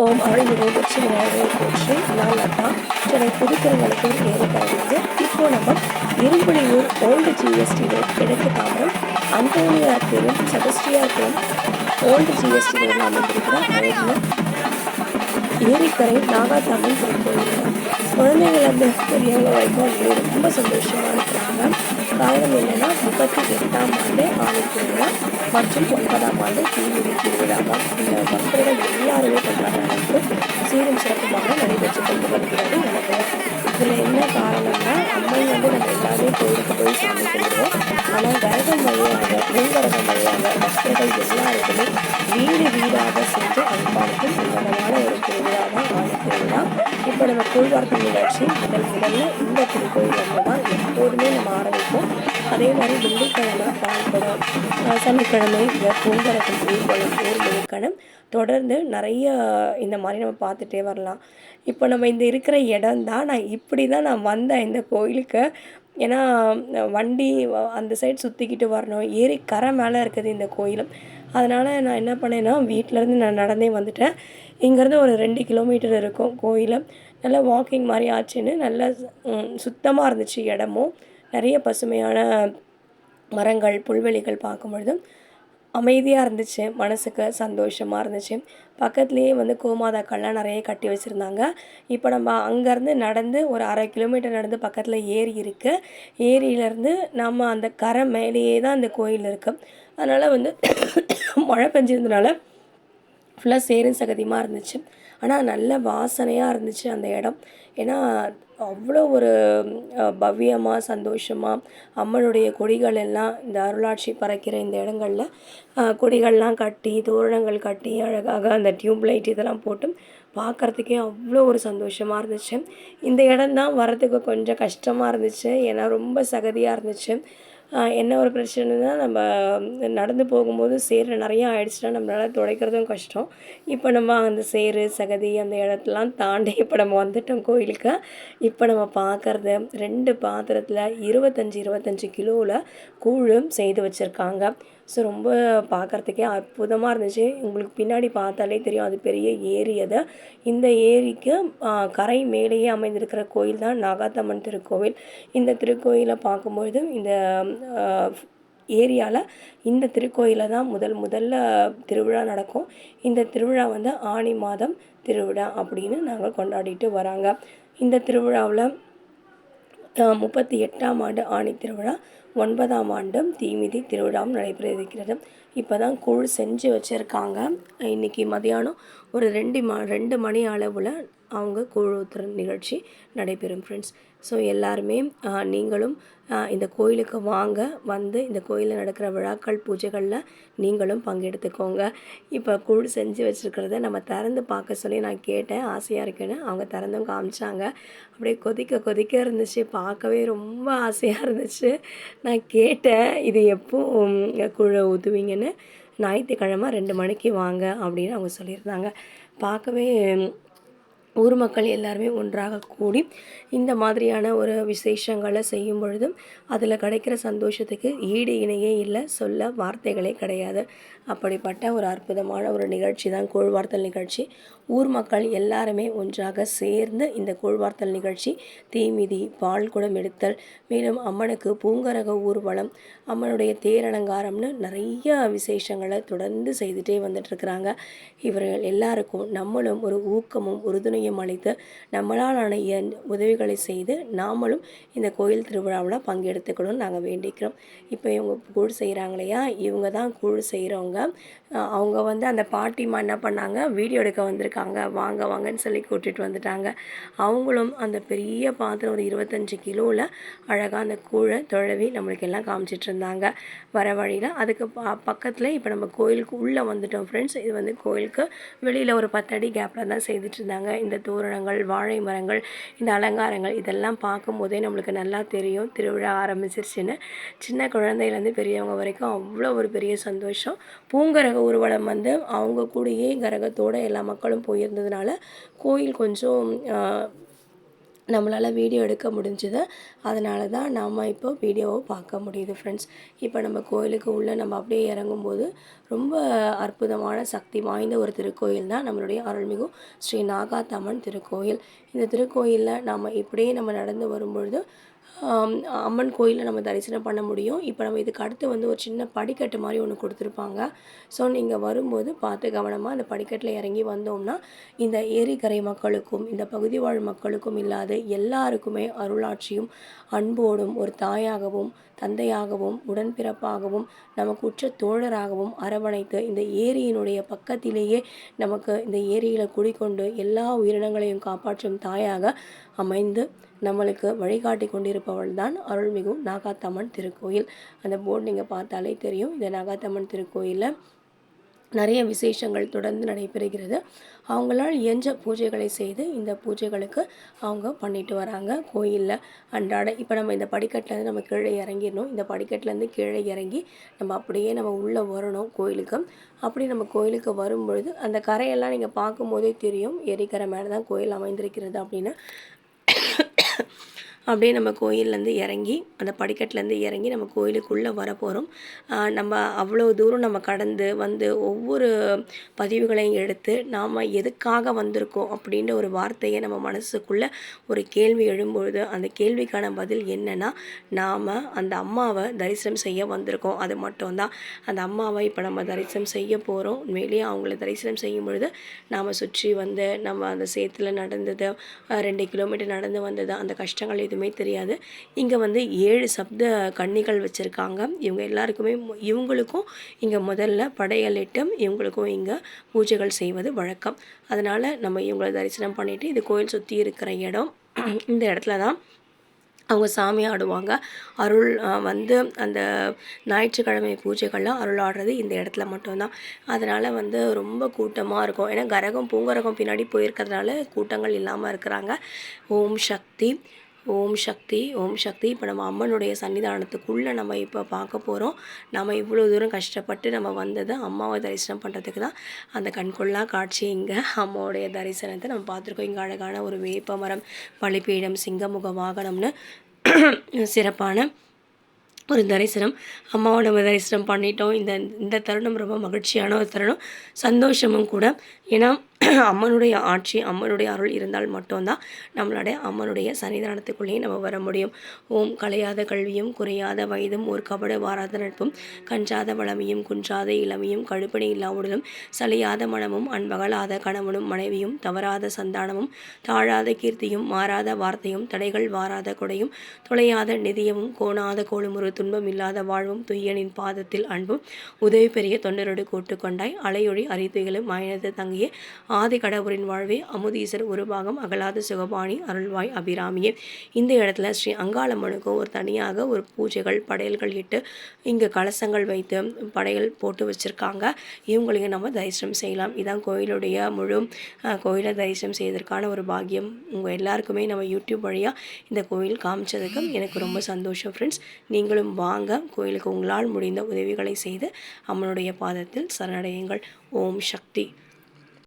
ஓம் அருள்மிகு வெற்றி விநாயகரை போற்றி நான் சென்னை புதுக்கிறவங்களுக்கு ஏறிக்கரைந்து இப்போ நம்ம இரும்புலியூர் ஓல்டு ஜிஎஸ்டி ரோட் கிழக்கு தாமரம். அந்தோனியார் தெரு செபஸ்டியார் ஓல்டு ஜிஎஸ்டி ரோடில் அமைந்திருக்கிற அழகிய ஏரிக்கரை நாகாத்தம்மன் திருக்கோயில் குழந்தைகள் அந்த பெரியவங்க வரைக்கும் ரொம்ப சந்தோஷமாக இருக்கிறாங்க காரணம் என்னென்னா முப்பத்தி எட்டாம் ஆண்டு ஆலை திருவிழா மற்றும் ஒன்பதாம் ஆண்டு தீமிதி திருவிழாவாக இந்த பக்தர்கள் எல்லாருமே கொண்டாடுறாங்க சீரும் சிறப்புமாக நடைபெற்று கொண்டு வருகிறது. எனக்கு இதில் என்ன காரணம்னா அம்மை வந்து நம்ம எல்லாருமே கோயிலுக்கு போய் சாமி கும்பிடுவோம். ஆனால் கரகம் வழியாக பூங்கரகம் வழியாக பக்தர்கள் எல்லாருக்குமே வீடு வீடாக சென்று அன்பாளுக்கும் உன்னதமான ஒரு திருவிழா தான் திருவிழா நம்ம கூழ்வார்ப்பு நிகழ்ச்சி முதல் முதல்ல இந்த திருக்கோயிலிருந்து தான் எப்போதுமே நம்ம ஆரம்பிப்போம். அதே மாதிரி வெள்ளிக்கிழமை பால்குடம் சனிக்கிழமை இந்த பூங்கரகம் ஊர்வலம் ஊர் தொடர்ந்து நிறைய இந்த மாதிரி நம்ம பார்த்துட்டே வரலாம். இப்போ நம்ம இந்த இருக்கிற இடம் தான். நான் இப்படி தான் நான் வந்தேன் இந்த கோயிலுக்கு. ஏன்னா வண்டி அந்த சைடு சுற்றிக்கிட்டு வரணும். ஏரி கரை மேலே இருக்குது இந்த கோயிலும். அதனால் நான் என்ன பண்ணேன்னா வீட்டிலேருந்து நான் நடந்தே வந்துட்டேன். இங்கேருந்து ஒரு ரெண்டு கிலோமீட்டர் இருக்கும் கோயிலும். நல்லா வாக்கிங் மாதிரி ஆச்சுன்னு நல்லா சுத்தமாக இருந்துச்சு இடமும். நிறைய பசுமையான மரங்கள் புல்வெளிகள் பார்க்கும் பொழுதும் அமைதியாக இருந்துச்சு. மனசுக்கு சந்தோஷமாக இருந்துச்சு. பக்கத்துலேயே வந்து கோமாதாக்கள்லாம் நிறைய கட்டி வச்சுருந்தாங்க. இப்போ நம்ம அங்கேருந்து நடந்து ஒரு அரை கிலோமீட்டர் நடந்து பக்கத்தில் ஏரி இருக்குது ஏரியிலேருந்து நம்ம அந்த கரை மேலேயே தான் அந்த கோயில் இருக்குது அதனால் வந்து மழை பெஞ்சிருந்தனால ஃபுல்லாக சேரும் சகதியமாக இருந்துச்சு. ஆனால் நல்ல வாசனையாக இருந்துச்சு அந்த இடம். ஏன்னா அவ்வளோ ஒரு பவ்யமாக சந்தோஷமாக அம்மனுடைய கொடிகள் எல்லாம் இந்த அருளாட்சி பறக்கிற இந்த இடங்கள்ல கொடிகள்லாம் கட்டி தோரணங்கள் கட்டி அழகாக அந்த டியூப் லைட் இதெல்லாம் போட்டு பார்க்குறதுக்கே அவ்வளோ ஒரு சந்தோஷமாக இருந்துச்சு. இந்த இடம் தான் வரதுக்கு கொஞ்சம் கஷ்டமாக இருந்துச்சு. ஏன்னா ரொம்ப சகதியாக இருந்துச்சு. என்ன ஒரு பிரச்சனைனா நம்ம நடந்து போகும்போது சேரு நிறையா ஆயிடுச்சுன்னா நம்மளால் துடைக்கிறதும் கஷ்டம். இப்போ நம்ம அந்த சேரு சகதி அந்த இடத்தெல்லாம் தாண்டி இப்போ நம்ம வந்துட்டோம் கோயிலுக்கு. இப்போ நம்ம பார்க்குறது ரெண்டு பாத்திரத்தில் இருபத்தஞ்சி இருபத்தஞ்சி கிலோவில் கூழும் செய்து வச்சுருக்காங்க. ஸோ ரொம்ப பார்க்குறதுக்கே அற்புதமாக இருந்துச்சு. உங்களுக்கு பின்னாடி பார்த்தாலே தெரியும் அது பெரிய ஏரி அது. இந்த ஏரிக்கு கரை மேலேயே அமைந்திருக்கிற கோயில் தான் நாகாத்தம்மன் திருக்கோவில். இந்த திருக்கோயிலை பார்க்கும்பொழுது இந்த ஏரியாவில் இந்த திருக்கோயிலில் தான் முதல் முதல்ல திருவிழா நடக்கும். இந்த திருவிழா வந்து ஆனி மாதம் திருவிழா அப்படின்னு நாங்கள் கொண்டாடிட்டு வராங்க. இந்த திருவிழாவில் முப்பத்தி எட்டாம் ஆண்டு ஆணி திருவிழா ஒன்பதாம் ஆண்டும் தீமிதி திருவிழாவும் நடைபெற இருக்கிறது இப்போ தான் கூழ் செஞ்சு வச்சுருக்காங்க. இன்றைக்கி மதியானம் ஒரு ரெண்டு ம ரெண்டு மணி அளவில் அவங்க கூழ் ஊத்துற நிகழ்ச்சி நடைபெறும் ஃப்ரெண்ட்ஸ் ஸோ எல்லாருமே நீங்களும் இந்த கோயிலுக்கு வாங்க வந்து இந்த கோயிலில் நடக்கிற விழாக்கள் பூஜைகளில் நீங்களும் பங்கெடுத்துக்கோங்க. இப்போ கூழ் செஞ்சு வச்சுருக்கிறத நம்ம திறந்து பார்க்க சொல்லி நான் கேட்டேன். ஆசையாக இருக்குன்னு அவங்க திறந்தும் காமிச்சாங்க. அப்படியே கொதிக்க கொதிக்க இருந்துச்சு. பார்க்கவே ரொம்ப ஆசையாக இருந்துச்சு. நான் கேட்டேன் இது எப்போ கூழை ஊற்றுவீங்கன்னு ஞாயிற்றுக்கிழமை ரெண்டு மணிக்கு வாங்க அப்படின்னு அவங்க சொல்லியிருந்தாங்க. பார்க்கவே ஊர் மக்கள் எல்லாருமே ஒன்றாக கூடி இந்த மாதிரியான ஒரு விசேஷங்களை செய்யும் பொழுதும் அதில் கிடைக்கிற சந்தோஷத்துக்கு ஈடு இணையே இல்லை சொல்ல வார்த்தைகளே கிடையாது. அப்படிப்பட்ட ஒரு அற்புதமான ஒரு நிகழ்ச்சி தான் கூழ்வார்த்தல் நிகழ்ச்சி. ஊர் மக்கள் எல்லாருமே ஒன்றாக சேர்ந்து இந்த கூழ்வார்த்தல் நிகழ்ச்சி தீமிதி பால் குடம் எடுத்தல் மேலும் அம்மனுக்கு பூங்கரக ஊர்வலம் அம்மனுடைய தேரலங்காரம்னு நிறைய விசேஷங்களை தொடர்ந்து செய்துட்டே வந்துட்டுருக்குறாங்க. இவர்கள் எல்லாருக்கும் நம்மளும் ஒரு ஊக்கமும் உறுதுணையும் அளித்து நம்மளால் ஆன என் உதவிகளை செய்து நாமளும் இந்த கோயில் திருவிழாவில் பங்கெடுத்துக்கணும்னு நாங்கள் வேண்டிக்கிறோம். இப்போ இவங்க கூழ் செய்கிறாங்க இல்லையா? இவங்க தான் கூழ் செய்கிறவங்க அவங்க வந்து அந்த பாட்டிமா என்ன பண்ணாங்க? வீடியோ எடுக்க வந்திருக்காங்க. வாங்க வாங்கன்னு சொல்லி கூட்டிகிட்டு வந்துட்டாங்க. அவங்களும் அந்த பெரிய பாத்திரம் ஒரு இருபத்தஞ்சி கிலோவில் அழகாக அந்த கூழை தொழவி நம்மளுக்கு எல்லாம் காமிச்சிட்டு இருந்தாங்க. வர வழியில் அதுக்கு ப பக்கத்தில் இப்போ நம்ம கோயிலுக்கு உள்ளே வந்துட்டோம் ஃப்ரெண்ட்ஸ் இது வந்து கோயிலுக்கு வெளியில் ஒரு பத்தடி கேப்பில் தான் செய்துட்டு இருந்தாங்க. இந்த தோரணங்கள் வாழை மரங்கள் இந்த அலங்காரங்கள் இதெல்லாம் பார்க்கும்போதே நம்மளுக்கு நல்லா தெரியும். திருவிழா ஆரம்பிச்சிருச்சுன்னு. சின்ன குழந்தையிலேருந்து பெரியவங்க வரைக்கும் அவ்வளோ ஒரு பெரிய சந்தோஷம். பூங்கரக ஊர்வலம் வந்து அவங்க கூடயே கரகத்தோடு எல்லா மக்களும் போயிருந்ததுனால கோயில் கொஞ்சம் நம்மளால் வீடியோ எடுக்க முடிஞ்சுது. அதனால தான் நம்ம இப்போ வீடியோவை பார்க்க முடியுது ஃப்ரெண்ட்ஸ் இப்போ நம்ம கோயிலுக்கு உள்ளே நம்ம அப்படியே இறங்கும்போது ரொம்ப அற்புதமான சக்தி வாய்ந்த ஒரு திருக்கோயில் தான் நம்மளுடைய அருள்மிகு ஸ்ரீ நாகாத்தம்மன் திருக்கோயில். இந்த திருக்கோயிலில் நம்ம இப்படியே நம்ம நடந்து வரும்பொழுது அம்மன் கோயிலில் நம்ம தரிசனம் பண்ண முடியும். இப்போ நம்ம இதுக்கு அடுத்து வந்து ஒரு சின்ன படிக்கட்டு மாதிரி ஒன்று கொடுத்துருப்பாங்க. ஸோ நீங்கள் வரும்போது பார்த்து கவனமாக அந்த படிக்கட்டில் இறங்கி வந்தோம்னா இந்த ஏரிக்கரை மக்களுக்கும் இந்த பகுதி வாழ் மக்களுக்கும் இல்லாத எல்லாருக்குமே அருளாட்சியும் அன்போடும் ஒரு தாயாகவும் தந்தையாகவும் உடன்பிறப்பாகவும் நமக்கு உற்ற தோழராகவும் அரவணைத்து இந்த ஏரியினுடைய பக்கத்திலேயே நமக்கு இந்த ஏரியில் குடிக்கொண்டு எல்லா உயிரினங்களையும் காப்பாற்றும் தாயாக அமைந்து நம்மளுக்கு வழிகாட்டி கொண்டிருப்பவள் தான் அருள்மிகு நாகாத்தம்மன் திருக்கோயில். அந்த போர்டு நீங்கள் பார்த்தாலே தெரியும். இந்த நாகாத்தம்மன் திருக்கோயிலில் நிறைய விசேஷங்கள் தொடர்ந்து நடைபெறுகிறது. அவங்களால் இயன்ற பூஜைகளை செய்து இந்த பூஜைகளுக்கு அவங்க பண்ணிட்டு வராங்க. கோயிலில் அன்றாட இப்போ நம்ம இந்த படிக்கட்டிலேருந்து நம்ம கீழே இறங்கிடணும். இந்த படிக்கட்டிலேருந்து கீழே இறங்கி நம்ம அப்படியே நம்ம உள்ளே வரணும் கோயிலுக்கு. அப்படி நம்ம கோயிலுக்கு வரும்பொழுது அந்த கரையெல்லாம் நீங்கள் பார்க்கும்போதே தெரியும். ஏரிக்கரை மேலே தான் கோயில் அமைந்திருக்கிறது அப்படின்னு. அப்படியே நம்ம கோயில்லேருந்து இறங்கி அந்த படிக்கட்டுலேருந்து இறங்கி நம்ம கோயிலுக்குள்ளே வர போகிறோம் நம்ம அவ்வளோ தூரம் நம்ம கடந்து வந்து ஒவ்வொரு பதிவுகளையும் எடுத்து நாம் எதுக்காக வந்திருக்கோம் அப்படின்ற ஒரு வார்த்தையை நம்ம மனசுக்குள்ளே ஒரு கேள்வி எழும்பொழுது அந்த கேள்விக்கான பதில் என்னென்னா நாம் அந்த அம்மாவை தரிசனம் செய்ய வந்திருக்கோம். அது மட்டும்தான். அந்த அம்மாவை இப்போ நம்ம தரிசனம் செய்ய போகிறோம். உண்மையிலேயே அவங்கள தரிசனம் செய்யும் பொழுது நாம் சுற்றி வந்து நம்ம அந்த சேத்துல நடந்தது ரெண்டு கிலோமீட்டர் நடந்து வந்தது அந்த கஷ்டங்கள் எதுவுமே தெரியாது. இங்கே வந்து ஏழு சப்த கன்னிகள் வச்சுருக்காங்க. இவங்க எல்லாருக்குமே இவங்களுக்கும் இங்கே முதல்ல படையலிட்டு இவங்களுக்கும் இங்கே பூஜைகள் செய்வது வழக்கம். அதனால் நம்ம இவங்களை தரிசனம் பண்ணிவிட்டு இது கோயில் சுற்றி இருக்கிற இடம் இந்த இடத்துல தான் அவங்க சாமி ஆடுவாங்க. அருள் வந்து அந்த ஞாயிற்றுக்கிழமை பூஜைகள்லாம் அருள் ஆடுறது இந்த இடத்துல மட்டும்தான். அதனால் வந்து ரொம்ப கூட்டமாக இருக்கும். ஏன்னா கரகம் பூங்கரகம் பின்னாடி போயிருக்கிறதுனால கூட்டங்கள் இல்லாமல் இருக்கிறாங்க. ஓம் சக்தி. ஓம் சக்தி ஓம் சக்தி. இப்போ நம்ம அம்மனுடைய சன்னிதானத்துக்குள்ளே நம்ம இப்போ பார்க்க போகிறோம் நம்ம இவ்வளோ தூரம் கஷ்டப்பட்டு நம்ம வந்தது அம்மாவை தரிசனம் பண்ணுறதுக்கு தான் அந்த கண்கொள்ளா காட்சி இங்கே அம்மாவுடைய தரிசனத்தை நம்ம பார்த்துருக்கோம். இங்கே அழகான ஒரு வேப்ப மரம் பழிப்பீடம் சிங்கமுக வாகனம்னு சிறப்பான ஒரு தரிசனம். அம்மாவை நம்ம தரிசனம் பண்ணிட்டோம். இந்த இந்த தருணம் ரொம்ப மகிழ்ச்சியான ஒரு தருணம். சந்தோஷமும் கூட. ஏன்னா அம்மனுடைய ஆட்சி அம்மனுடைய அருள் இருந்தால் மட்டும்தான் நம்மளுடைய அம்மனுடைய சன்னிதானத்துக்குள்ளேயே நம்ம வர முடியும். ஓம் கலையாத கல்வியும் குறையாத வயதும் ஒரு கபட வாராத நட்பும் கஞ்சாத வளமையும் குன்றாத இளமையும் கழுப்பணி இல்லாவுடலும் சலியாத மனமும் அன்பகலாத கணவனும் மனைவியும் தவறாத சந்தானமும் தாழாத கீர்த்தியும் மாறாத வார்த்தையும் தடைகள் வாராத கொடையும் தொலையாத நிதியமும் கோணாத கோளுமுறு துன்பம் இல்லாத வாழ்வும் துய்யனின் பாதத்தில் அன்பும் உதவி பெரிய தொண்டரோடு கூட்டுக்கொண்டாய் அலையொழி அரித்துகளும் மாயனது தங்கிய ஆதி கடவுரின் வாழ்வே அமுதீசர் ஒரு பாகம் அகலாத சுகபாணி அருள்வாய் அபிராமியே. இந்த இடத்துல ஸ்ரீ அங்காளம்மனுக்கு ஒரு தனியாக ஒரு பூஜைகள் படையல்கள் இட்டு இங்கே கலசங்கள் வைத்து படையல் போட்டு வச்சுருக்காங்க. இவங்களையும் நம்ம தரிசனம் செய்யலாம். இதான் கோயிலுடைய முழு கோயிலை தரிசனம் செய்வதற்கான ஒரு பாக்கியம். உங்கள் எல்லாருக்குமே நம்ம யூடியூப் வழியாக இந்த கோயில் காமிச்சதுக்கு எனக்கு ரொம்ப சந்தோஷம் ஃப்ரெண்ட்ஸ் நீங்களும் வாங்க. கோயிலுக்கு உங்களால் முடிந்த உதவிகளை செய்து அம்மனுடைய பாதத்தில் சரணடையுங்கள். ஓம் சக்தி.